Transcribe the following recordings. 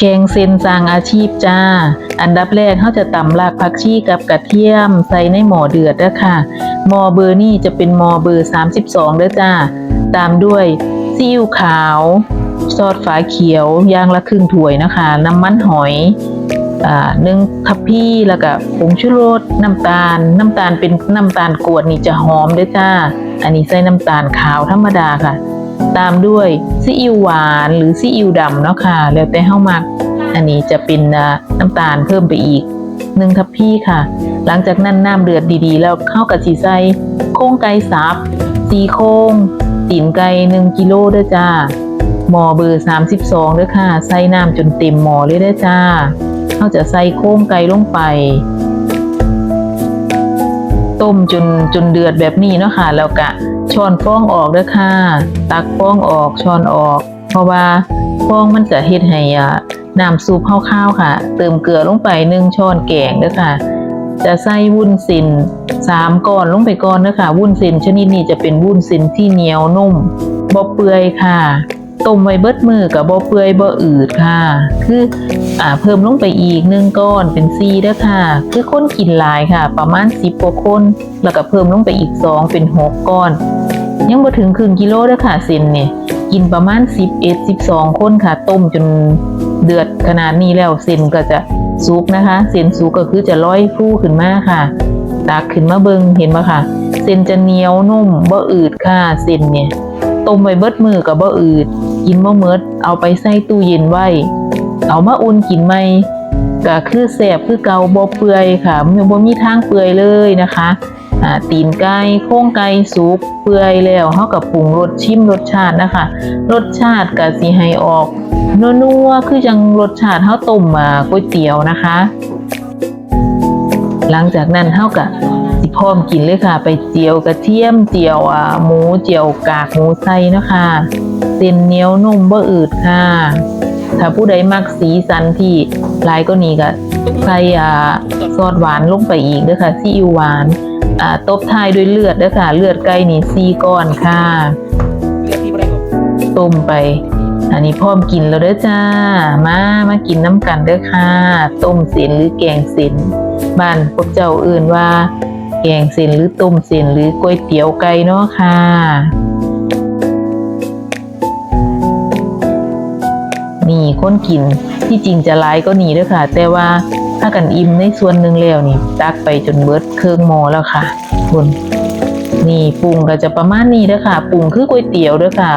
แกงเซนสร้างอาชีพจ้า อันดับแรกเขาจะตำรากผักชีกับกระเทียม ใส่ในหม้อเดือดเด้อค่ะหม้อเบอร์นี่จะเป็นหม้อเบอร์ 32เด้อจ้า ตามด้วยซีอิ๊วขาว ซอสฝาเขียว ย่างละครึ่งถ้วยนะคะ น้ำมันหอยอ่าหนึ่งทัพพี่แล้วก็ผงชูรสน้ำตาล น้ำตาลเป็นน้ำตาลกรวดนี่จะหอมเด้อจ้า อันนี้ใส่น้ำตาลขาวธรรมดาค่ะ ตามด้วยซีอิ๊วหวานหรือซีอิ๊วดำเนาะค่ะ แล้วแต่เฮามัก อันนี้จะเป็นน้ำตาลเพิ่มไปอีกหนึ่งทัพพี่ค่ะ หลังจากนั้นน้ำเดือดดีๆ แล้วเข้ากับสีใส่โครงไก่สับสีโครงตีนไก่หนึ่งกิโลเด้อจ้าหม้อเบอร์ 32เด้อค่ะใส่น้ำจนเต็มหม้อเลยเด้อจ้าเขาจะใส่โครงไก่ลงไป ต้มจนจนเดือดแบบนี้เนาะค่ะ แล้วก็ ช้อนฟองออกเด้อค่ะ ตักฟองออกช้อนออก เพราะว่าฟองมันจะเฮ็ดให้อะน้ำซุปข้าวๆค่ะ เติมเกลือลงไปหนึ่งช้อนแกงเด้อค่ะ จะใส่วุ้นเส้นสามก้อนลงไปก่อนเด้อค่ะ วุ้นเส้นชนิดนี้จะเป็นวุ้นเส้นที่เหนียวนุ่มบ่เปื่อยค่ะ ต้มไว้เบิดมือกับบ่เปื่อยบ่อืดค่ะ คืออ่าเพิ่มลงไปอีกหนึ่งก้อนเป็นซีเด้อค่ะ คือคนกินหลายค่ะ ประมาณ10กว่าคนแล้วก็เพิ่มลงไปอีกสองเป็นหกก้อน ยังบ่ถึงครึ่งกิโลเด้อค่ะเส้นนี่ยกินประมาณ11 12คนค่ะ ต้มจนเดือดขนาดนี้แล้วเส้นก็จะสุกนะคะเส้นสุกก็คือจะลอยฟูขึ้นมาค่ะตักขึ้นมาเบิงเห็นไหมค่ะเส้นจะเหนียวนุ่มบ่อืดค่ะเส้นเนี่ยต้มไว้เบิดมือกับบ่อืด กินบ่เมิดเอาไปใส่ตู้เย็นไว้ เอามาอุ่นกินใหม่ก็คือแสบคือเกาบ่เปื่อยค่ะมันบ่มีทางเปื่อยเลยนะคะตีนไก่โครงไก่สุกเปื่อยแล้วเฮาก็ปรุงรสชิมรสชาตินะคะ รสชาติก็สิให้ออกนัวๆคือจังรสชาติเฮาต้มมาก๋วยเตี๋ยวนะคะ หลังจากนั้นเฮาก็สิพร้อมกินเลยค่ะ ไปเจียวกระเทียมเจียวอ่าหมูเจียวกากหมูใส่เนะคะ เส้นเหนียวนุ่มบ่อืดค่ะ ถ้าผู้ใดมักสีสันที่ลายก็นี้ก็ใส่อ่าซอสหวานลงไปอีกด้อค่ะซีอิ๊วหวานอ่าตบท้ายด้วยเลือดด้อค่ะ เลือดไก่นี่สี่ก้อนค่ะต้มไป อันนี้พร้อมกินแล้วเด้อจ้า มามากินน้ำกันเด้อค่ะ ต้มเส้นหรือแกงเส้นบ้านพวกเจ้าอื่นว่า แกงเส้นหรือต้มเส้นหรือก๋วยเตี๋ยวไก่เนาะค่ะ นี่คนกินที่จริงจะหลายก็หนีด้อค่ะ แต่ว่าถ้ากันอิ่มในส่วนหนึ่งแล้วนี่ ตักไปจนเบิดเครื่องหมอแล้วค่ะคุณนี่ปรุงก็จะประมาณนี้ด้อค่ะปรุงคือก๋วยเตี๋ยวด้อค่ะ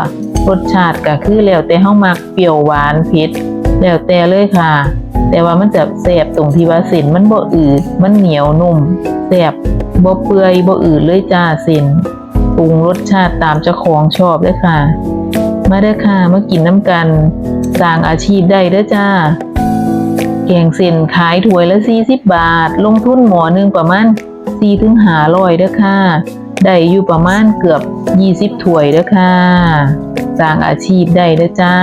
รสชาติก็คือแล้วแต่เฮามักเปรี้ยวหวานเผ็ดแล้วแต่เลยค่ะ แต่ว่ามันจะแซ่บตรงที่ว่าเส้นมันบ่อืดมันเหนียวนุ่มแซ่บบ่เปื่อยบ่อืดเลยจ้าเส้นปรุงรสชาติตามเจ้าของชอบเลยค่ะ มาเด้อค่ะมากินน้ำกัน สร้างอาชีพได้เด้อจ้า แกงเส้นขายถ้วยละ 40 บาท ลงทุนหมอหนึงประมาณ4ถึง5ลอยเด้อค่ะ ได้อยู่ประมาณเกือบ 20ถ้วยเด้อค่ะ สร้างอาชีพได้เด้อจ้า